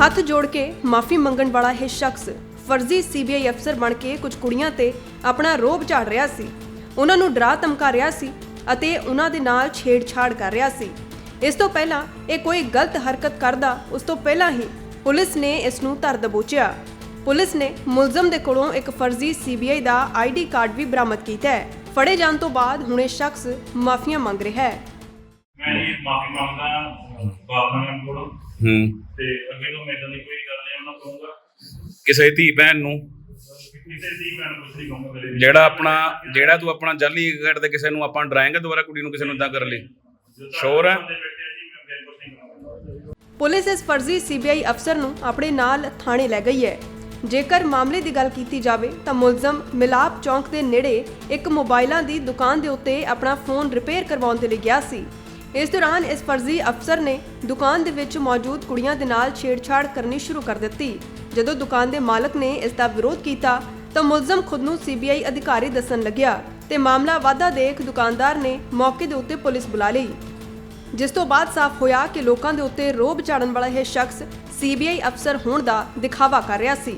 ਹੱਥ ਜੋੜ ਕੇ ਮਾਫੀ ਮੰਗਣ ਵਾਲਾ ਇਹ ਸ਼ਖਸ ਫਰਜ਼ੀ ਸੀਬੀਆਈ ਅਫਸਰ ਬਣ ਕੇ ਕੁਝ ਕੁੜੀਆਂ ਤੇ ਆਪਣਾ ਰੋਬ ਝਾੜ ਰਿਹਾ ਸੀ। ਉਹਨਾਂ ਨੂੰ ਡਰਾ ਧਮਕਾ ਰਿਹਾ ਸੀ ਅਤੇ ਉਹਨਾਂ ਦੇ ਨਾਲ ਛੇੜਛਾੜ ਕਰ ਰਿਹਾ ਸੀ। ਇਸ ਤੋਂ ਪਹਿਲਾਂ ਇਹ ਕੋਈ ਗਲਤ ਹਰਕਤ ਕਰਦਾ ਉਸ ਤੋਂ ਪਹਿਲਾਂ ਹੀ ਪੁਲਿਸ ਨੇ ਇਸ ਨੂੰ ਧਰ ਦਬੋਚਿਆ। ਪੁਲਿਸ ਨੇ ਮੁਲਜ਼ਮ ਦੇ ਕੋਲੋਂ ਇੱਕ ਫਰਜ਼ੀ ਸੀਬੀਆਈ ਦਾ ਆਈਡੀ ਕਾਰਡ ਵੀ ਬਰਾਮਦ ਕੀਤਾ ਹੈ। ਫੜੇ ਜਾਣ ਤੋਂ ਬਾਅਦ ਹੁਣ ਇਹ ਸ਼ਖਸ ਮਾਫੀਆਂ ਮੰਗ ਰਿਹਾ ਹੈ। ਮੈਂ ਜੀ ਮਾਫੀ ਮੰਗਦਾ ਬਾਬਾ ਨਾਮ ਕੋਲੋਂ। ਹੂੰ। ਤੇ ਅੱਗੇ ਤੋਂ ਮੈਂ ਇਦਾਂ ਦੀ ਕੋਈ ਗੱਲ ਨਹੀਂ ਉਹਨਾਂ ਕਹੂੰਗਾ ਕਿਸੇ ਧੀ ਭੈਣ ਨੂੰ? ਕਿਸੇ ਦੀ ਮੈਂ ਕੁਝ ਨਹੀਂ ਕਹੂੰਗਾ ਮੇਰੇ ਵਿੱਚ। ਜਿਹੜਾ ਆਪਣਾ ਜਿਹੜਾ ਤੂੰ ਆਪਣਾ ਜਾਲੀ ਘੜ ਦੇ ਕਿਸੇ ਨੂੰ ਆਪਾਂ ਡਰਾਏਂਗਾ ਦੁਬਾਰਾ ਕੁੜੀ ਨੂੰ ਕਿਸੇ ਨੂੰ ਇਦਾਂ ਕਰ ਲਈ? ਸ਼ੋਰ ਹੈ? ਸਾਹਮਣੇ ਬੈਠੇ ਆ ਜੀ ਮੈਂ ਅੱਗੇ ਕੁਝ ਨਹੀਂ ਕਹੂੰਗਾ। ਪੁਲਿਸ ਇਸ ਫਰਜ਼ੀ ਸੀਬੀਆਈ ਅਫਸਰ ਨੂੰ ਆਪਣੇ ਨਾਲ ਥਾਣੇ ਲੈ ਗਈ ਹੈ। ਜੇਕਰ ਮਾਮਲੇ ਦੀ ਗੱਲ ਕੀਤੀ ਜਾਵੇ ਤਾਂ ਮੁਲਜ਼ਮ ਮਿਲਾਪ ਚੌਂਕ ਦੇ ਨੇੜੇ ਇੱਕ ਮੋਬਾਈਲਾਂ ਦੀ ਦੁਕਾਨ ਦੇ ਉੱਤੇ ਆਪਣਾ ਫੋਨ ਰਿਪੇਅਰ ਕਰਵਾਉਣ ਦੇ ਲਈ ਗਿਆ ਸੀ। ਇਸ ਦੌਰਾਨ ਇਸ ਫਰਜ਼ੀ ਅਫਸਰ ਨੇ ਦੁਕਾਨ ਦੇ ਵਿੱਚ ਮੌਜੂਦ ਕੁੜੀਆਂ ਦੇ ਨਾਲ ਛੇੜਛਾੜ ਕਰਨੀ ਸ਼ੁਰੂ ਕਰ ਦਿੱਤੀ। ਜਦੋਂ ਦੁਕਾਨ ਦੇ ਮਾਲਕ ਨੇ ਇਸ ਦਾ ਵਿਰੋਧ ਕੀਤਾ, ਤਾਂ ਮੁਲਜ਼ਮ ਖੁਦ ਨੂੰ ਸੀਬੀਆਈ ਅਧਿਕਾਰੀ ਦੱਸਣ ਲੱਗਿਆ ਤੇ ਮਾਮਲਾ ਵਾਧਾ ਦੇਖ ਦੁਕਾਨਦਾਰ ਨੇ ਮੌਕੇ ਦੇ ਉੱਤੇ ਪੁਲਿਸ ਬੁਲਾ ਲਈ। ਜਿਸ ਤੋਂ ਬਾਅਦ ਸਾਫ਼ ਹੋਇਆ ਕਿ ਲੋਕਾਂ ਦੇ ਉੱਤੇ ਰੋਬ ਚਾੜਨ ਵਾਲਾ ਇਹ ਸ਼ਖਸ ਸੀਬੀਆਈ ਅਫਸਰ ਹੋਣ ਦਾ ਦਿਖਾਵਾ ਕਰ ਰਿਹਾ ਸੀ।